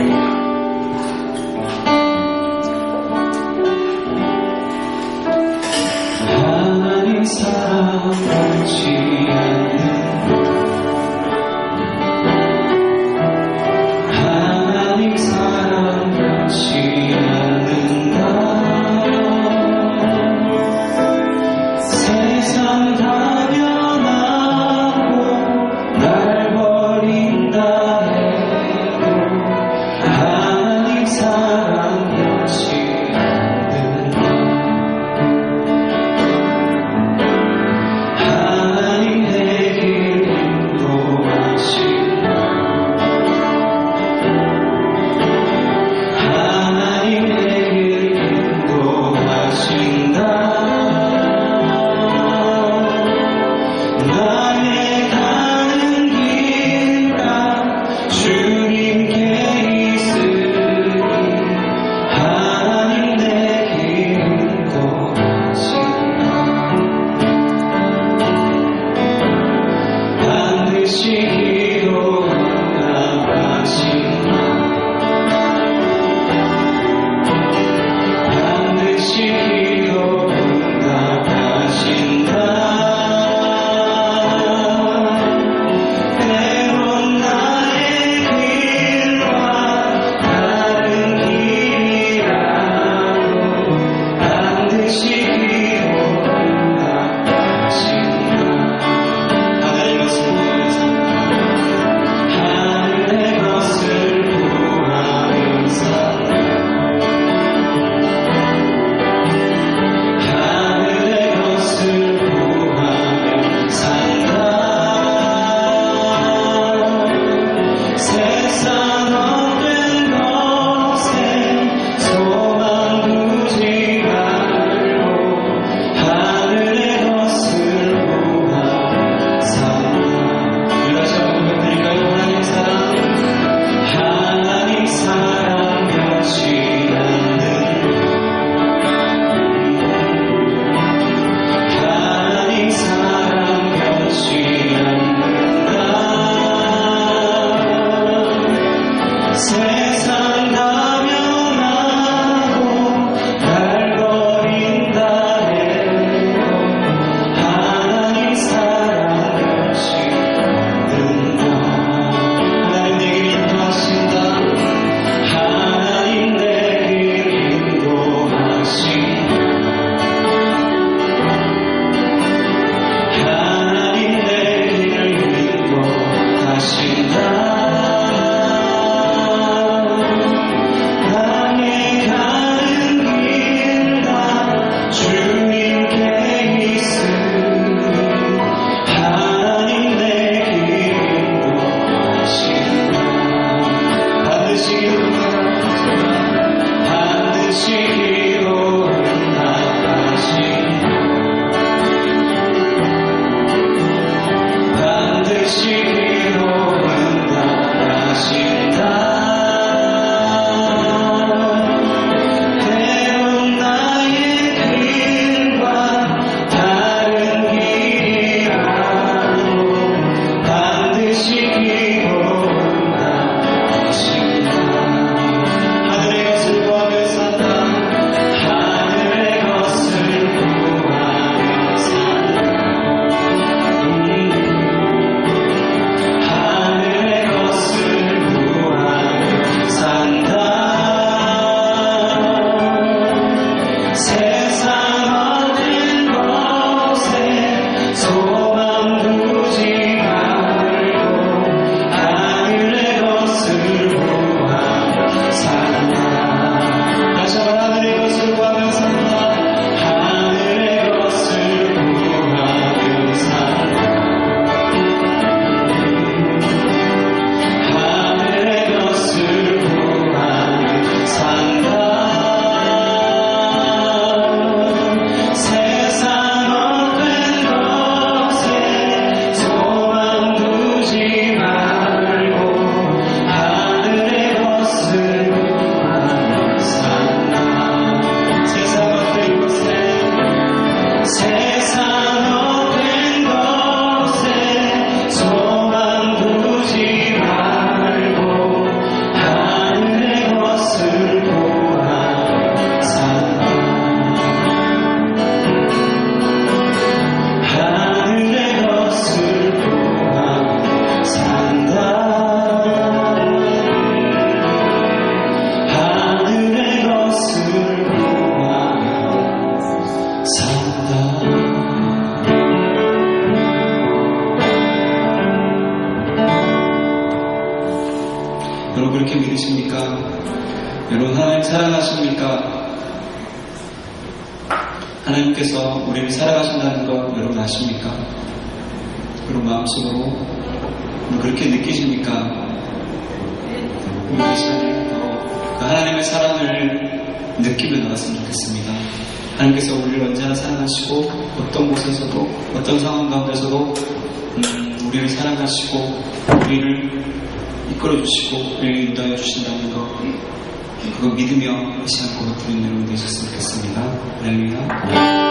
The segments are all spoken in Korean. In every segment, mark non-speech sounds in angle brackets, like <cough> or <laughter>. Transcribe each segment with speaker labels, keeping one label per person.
Speaker 1: 하나 says 마음속으로 그렇게 느끼십니까? 이 시간에 더 하나님의 사랑을 느끼며 나갔으면 좋겠습니다. 하나님께서 우리를 언제나 사랑하시고 어떤 곳에서도 어떤 상황 가운데서도 음, 우리를 사랑하시고 우리를 이끌어 주시고 우리를 인도해 주신다는 것 그거 믿으며 이 시간 고백 부르는 여러분 되셨으면 좋겠습니다. 할렐루야.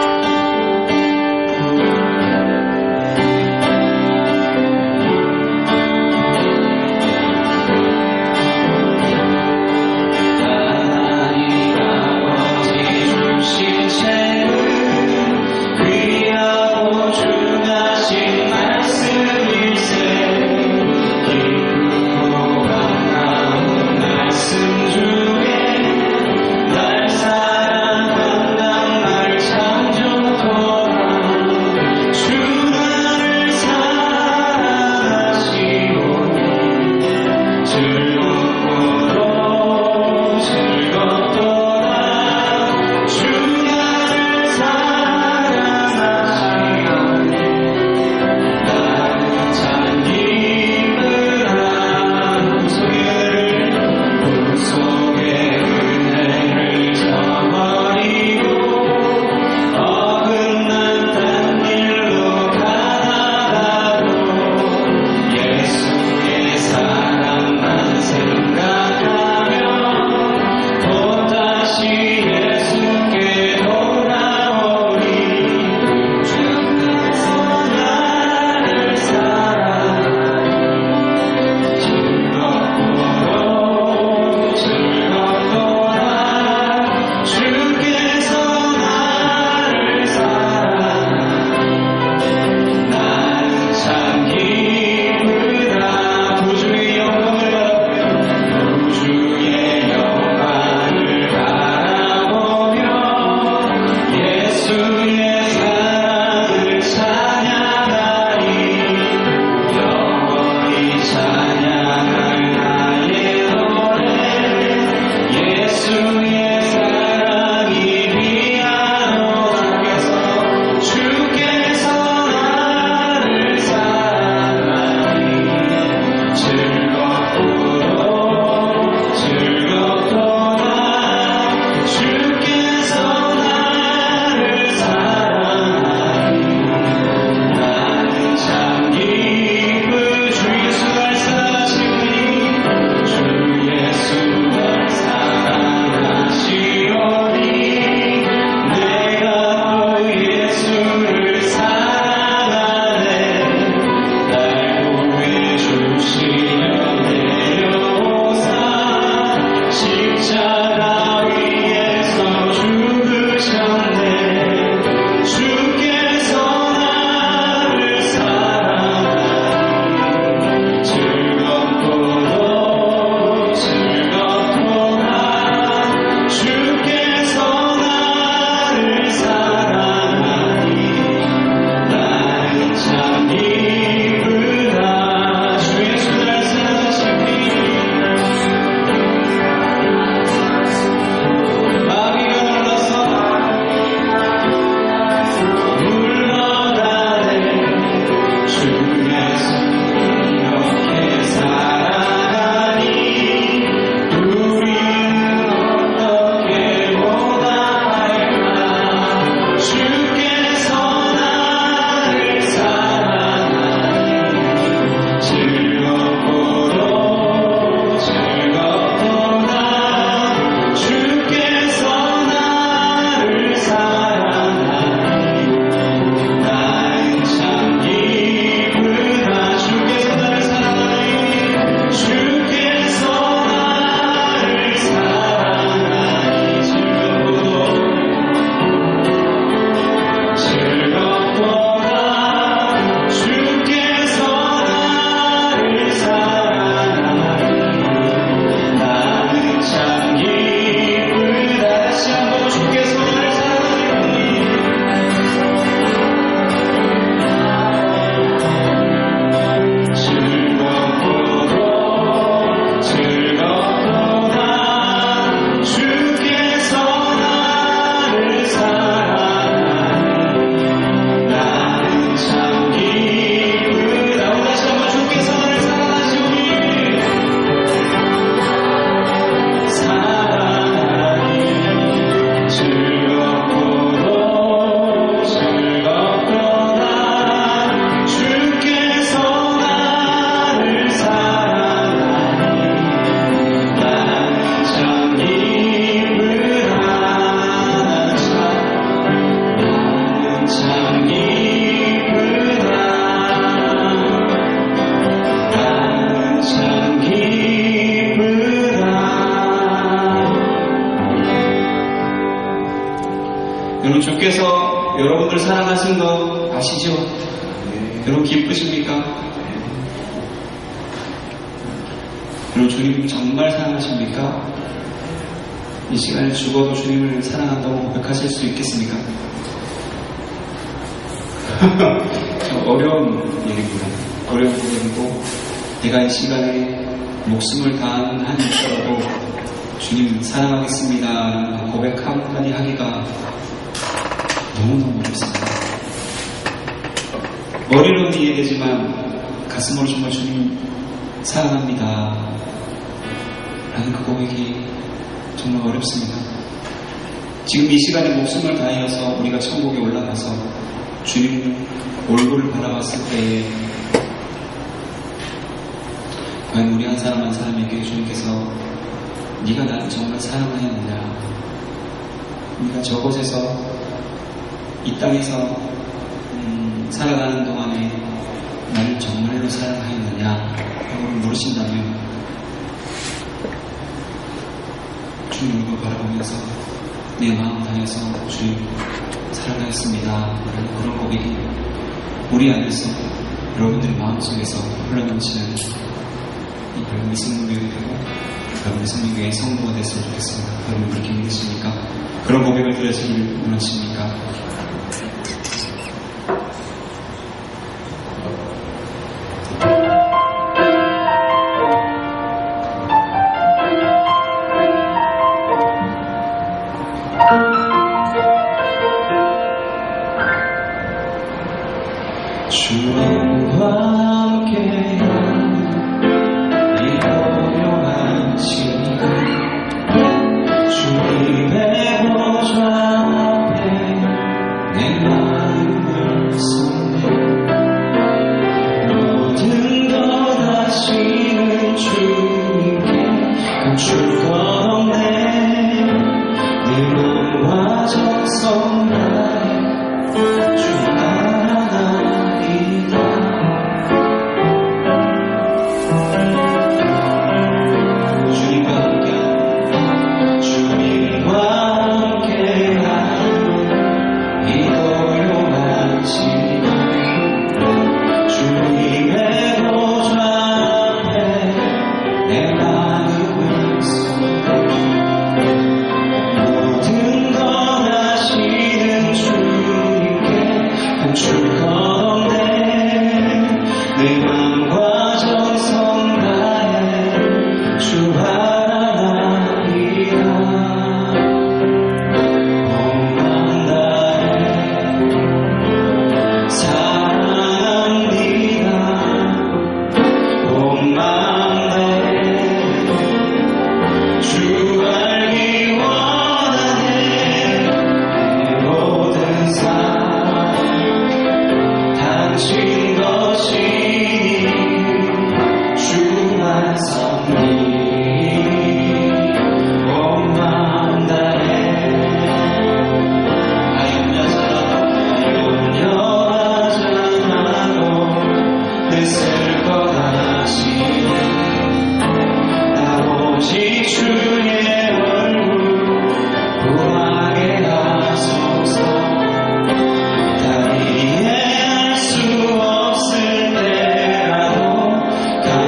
Speaker 1: 거 아시죠? 여러분 기쁘십니까? 여러분 주님 정말 사랑하십니까? 이 시간에 죽어도 주님을 사랑한다고 고백하실 수 있겠습니까? <laughs> 참 어려운 일입니다. 어려운 부분이고 내가 이 시간에 목숨을 다한 한 일더라도 주님 사랑하겠습니다 고백 한마디 하기가 너무너무 어렵습니다. 머리로는 이해되지만 가슴으로 정말 주님 사랑합니다 라는 그 고백이 정말 어렵습니다. 지금 이 시간에 목숨을 다하여서 우리가 천국에 올라가서 주님 얼굴을 바라봤을 때에 과연 우리 한 사람 한 사람에게 주님께서 네가 나를 정말 사랑하였느냐 네가 저곳에서 이 땅에서 음, 살아가는 동안에 나를 정말로 사랑하였느냐 라고 물으신다면 주님 얼굴 바라보면서 내 마음 다해서 주님 사랑하였습니다 라는 그런 고백이 우리 안에서 여러분들의 마음속에서 흘러넘치는 이 여러분의 생명교회 되고 여러분의 생명교회의 성도가 됐으면 좋겠습니다. 여러분 그렇게 믿으십니까? 그런 고백을 드려지길 원하십니까?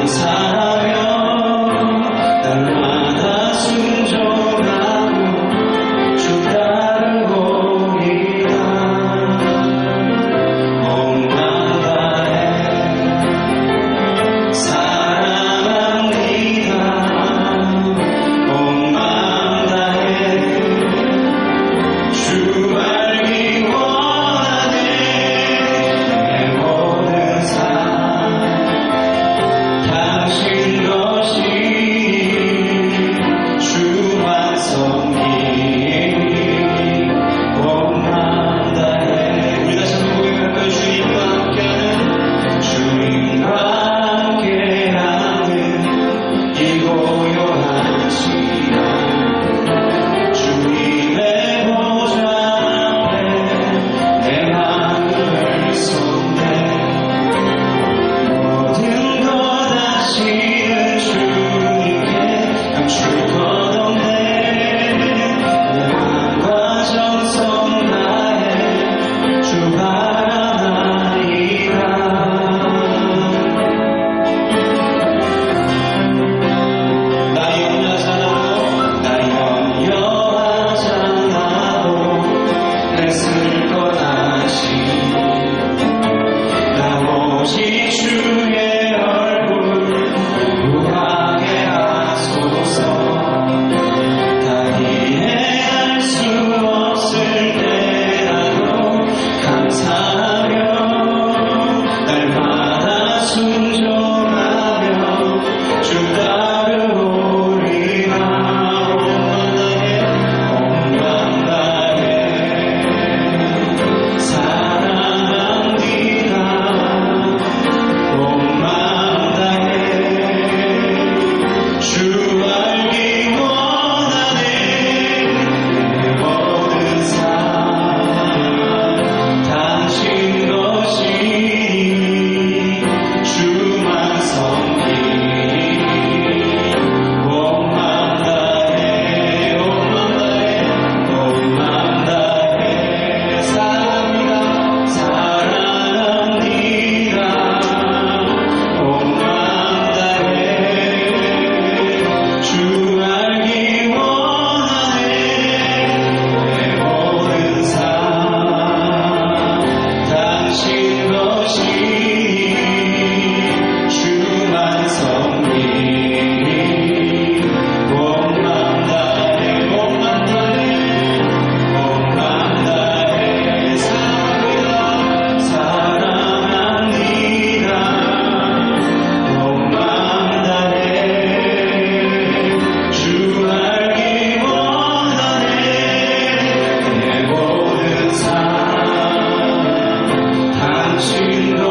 Speaker 1: 감사 she knows.